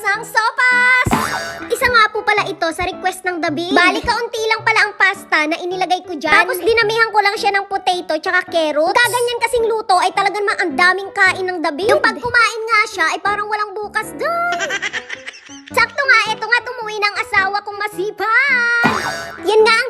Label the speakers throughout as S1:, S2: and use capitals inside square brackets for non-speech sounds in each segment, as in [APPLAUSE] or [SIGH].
S1: lasang sopas! Isa nga po pala ito sa request ng David. Bali, kaunti lang pala ang pasta na inilagay ko dyan. Tapos dinamihan ko lang siya ng potato tsaka carrots. Kaganyan kasing luto ay talagang ang daming kain ng David. Yung pag kumain nga siya ay parang walang bukas doon. [LAUGHS] Sakto nga, eto nga tumuwi ng asawa kong masipag. Yan nga ang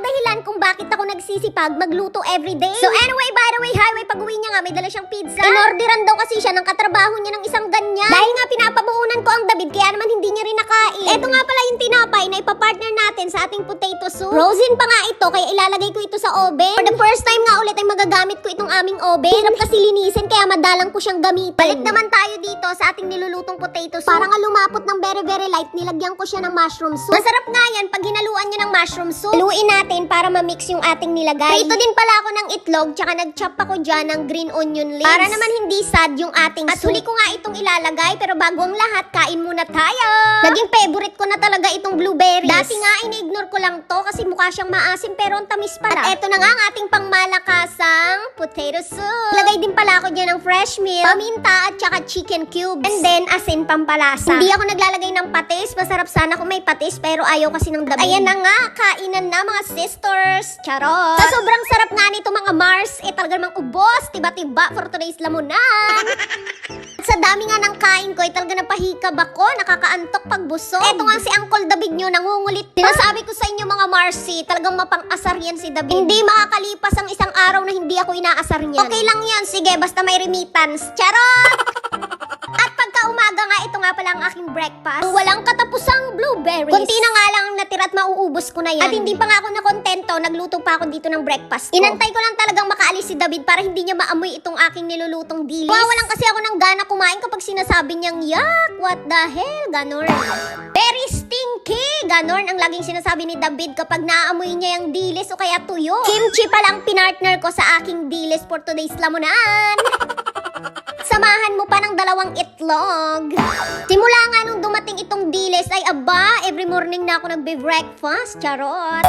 S1: nagsisipag magluto everyday. So anyway, by the way, highway pag uwi niya nga may dala siyang pizza. Inorderan daw kasi siya ng katrabaho niya ng isang ganyan. Dahil nga pinapabuunan ko ang David kaya naman hindi niya rin nakain. Eto nga tinapay na ipapartner natin sa ating potato soup. Frozen pa nga ito kaya ilalagay ko ito sa oven. For the first time nga ulit ay magagamit ko itong aming oven. Hirap kasi linisin kaya madalang ko siyang gamitin. Balik naman tayo dito sa ating nilulutong potato soup. Para nga lumapot ng very very light, nilagyan ko siya ng mushroom soup. Masarap nga yan pag hinaluan niyo ng mushroom soup. Haluin natin para ma-mix yung ating nilagay. Prito din pala ako ng itlog, tsaka nag-chop ako dyan ng green onion leaves. Para naman hindi sad yung ating At huli ko nga itong ilalagay, pero bago ang lahat, kain muna tayo. Naging favorite ko na talaga itong blueberries. Dati nga, ini-ignore ko lang to kasi mukha siyang maasim pero ang tamis pala. At eto na nga ang ating pangmalakasang potato soup. Lagay din pala ako dyan ng fresh milk, paminta at tsaka chicken cubes. And then, asin pampalasa. Hindi ako naglalagay ng patis. Masarap sana kung may patis pero ayaw kasi ng dabi. Ayan na nga, kainan na mga sisters. Charot. Sa sobrang sarap nga nito mga Mars, eh talaga namang ubos. Tiba-tiba for today's lamunan. [LAUGHS] At sa dami nga ng kain ko, eh, talaga napahikab ako, nakakaantok pag busog. Eto nga si Uncle David nyo, nangungulit pa. Sinasabi ko sa inyo mga Marcy, talagang mapang-asar yan si David. Hindi makakalipas ang isang araw na hindi ako inaasar niyan. Okay lang yan, sige, basta may remittance. Charot! [LAUGHS] At pagka umaga nga, ito nga pala ang aking breakfast. Walang katapusang blueberries. Kunti na nga lang ang natira at mauubos ko na yan. At hindi pa nga ako nakontento, nagluto pa ako dito ng breakfast ko. Inantay ko lang talagang makaalis si David para hindi niya maamoy itong aking nilulutong dilis. Wawalan kasi ako ng gana kumain kapag sinasabi niyang, yak, what the hell, ganon. Very stinky, ganon ang laging sinasabi ni David kapag naamoy niya yung dilis o kaya tuyo. Kimchi pa lang pinartner ko sa aking dilis for today's lamunan. Samahan mo pa ng dalawang itlog. Simula nga nung dumating itong dilis ay aba, every morning na ako nagbe-breakfast, charot.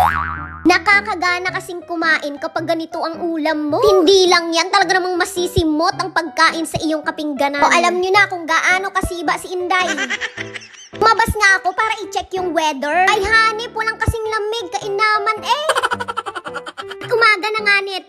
S1: Nakakagana kasing kumain kapag ganito ang ulam mo. Hindi lang yan, talaga namang masisimot ang pagkain sa iyong kapingganan. O alam nyo na kung gaano kasiba si Inday. [LAUGHS] Mabas nga ako para i-check yung weather. Ay hanip, walang kasing lamig, kainaman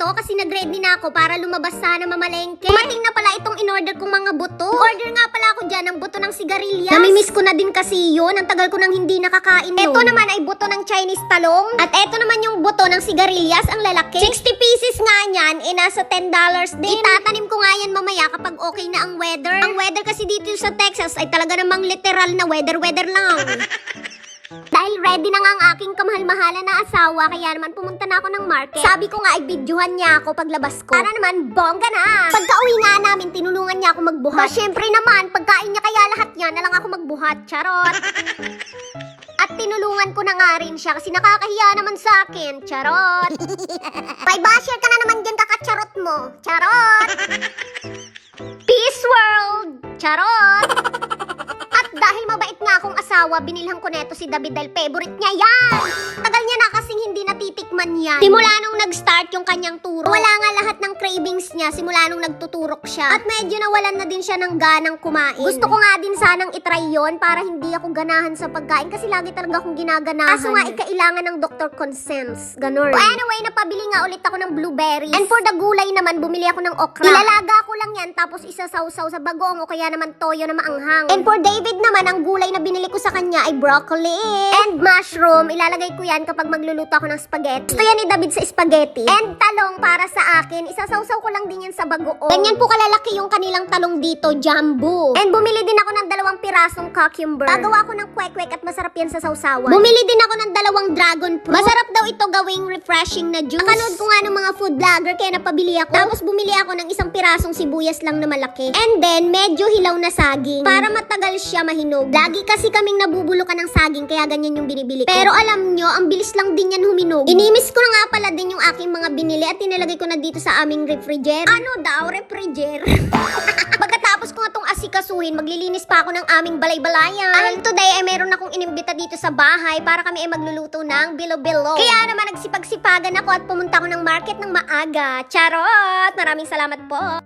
S1: nito kasi nag-ready na ako para lumabas sana mamalengke. Dumating na pala itong in-order kong mga buto. Order nga pala ako dyan ng buto ng sigarilyas. Namimiss ko na din kasi yun. Ang tagal ko nang hindi nakakain nun. Ito naman ay buto ng Chinese talong. At ito naman yung buto ng sigarilyas, ang lalaki. 60 pieces nga niyan, eh nasa $10 din. Itatanim ko nga yan mamaya kapag okay na ang weather. Ang weather kasi dito sa Texas ay talaga namang literal na weather-weather lang. [LAUGHS] Dahil ready na nga ang aking kamahal-mahala na asawa, kaya naman pumunta na ako ng market. Sabi ko nga, ay videohan niya ako paglabas ko. Para naman, bongga na! Pagka uwi nga namin, tinulungan niya ako magbuhat. Ba, syempre naman, pagkain niya kaya lahat niya, na lang ako magbuhat. Charot! At tinulungan ko na nga rin siya kasi nakakahiya naman sa akin. Charot! [LAUGHS] May basher ka na naman dyan kakacharot mo. Charot! Peace world! Charot! Asawa, binilhan ko neto si David dahil favorite niya yan. Tagal niya na kasing hindi natitikman yan. Simula nung nag-start yung kanyang turo. Wala nga lahat ng cravings niya simula nung nagtuturok siya. At medyo nawalan na din siya ng ganang kumain. Gusto ko nga din sanang itry yon para hindi ako ganahan sa pagkain kasi lagi talaga akong ginaganahan. Kaso nga, ikailangan ng doctor consents. Ganon. So anyway, napabili nga ulit ako ng blueberries. And for the gulay naman, bumili ako ng okra. Ilalaga ko lang yan tapos isasawsaw sa bagong o kaya naman toyo na maanghang. And for David naman, ang gulay na binili ko sa kanya ay broccoli and mushroom. Ilalagay ko yan kapag magluluto ako ng spaghetti. Gusto yan ni David sa spaghetti. And talong para sa akin, isasawsaw ko lang din yan sa bagoong. Ganyan po kalalaki yung kanilang talong dito, jumbo. And bumili din ako ng dalawang pirasong cucumber. Gagawa ko ng kwek-kwek at masarap yan sa sausawan. Bumili din ako ng dalawang dragon fruit. Masarap daw ito gawing refreshing na juice. Nakanood ko nga ng mga food vlogger kaya napabili ako. Tapos bumili ako ng isang pirasong sibuyas lang na malaki. And then, medyo hilaw na saging. Para matagal siya mahinog. Lagi kasi kaming nabubulukan ng saging kaya ganyan yung binibili ko. Pero alam nyo, ang bilis lang din yan huminog. Inimis ko na nga pala din yung aking mga binili at tinalagay ko na dito sa aming refrigerator. Ano daw, refrigerator? [LAUGHS] Ko nga asikasuhin, maglilinis pa ako ng aming balay-balayan. Dahil today ay meron akong inimbita dito sa bahay para kami ay magluluto ng bilo-bilo. Kaya naman nagsipag-sipagan ako at pumunta ako ng market ng maaga. Charot! Maraming salamat po.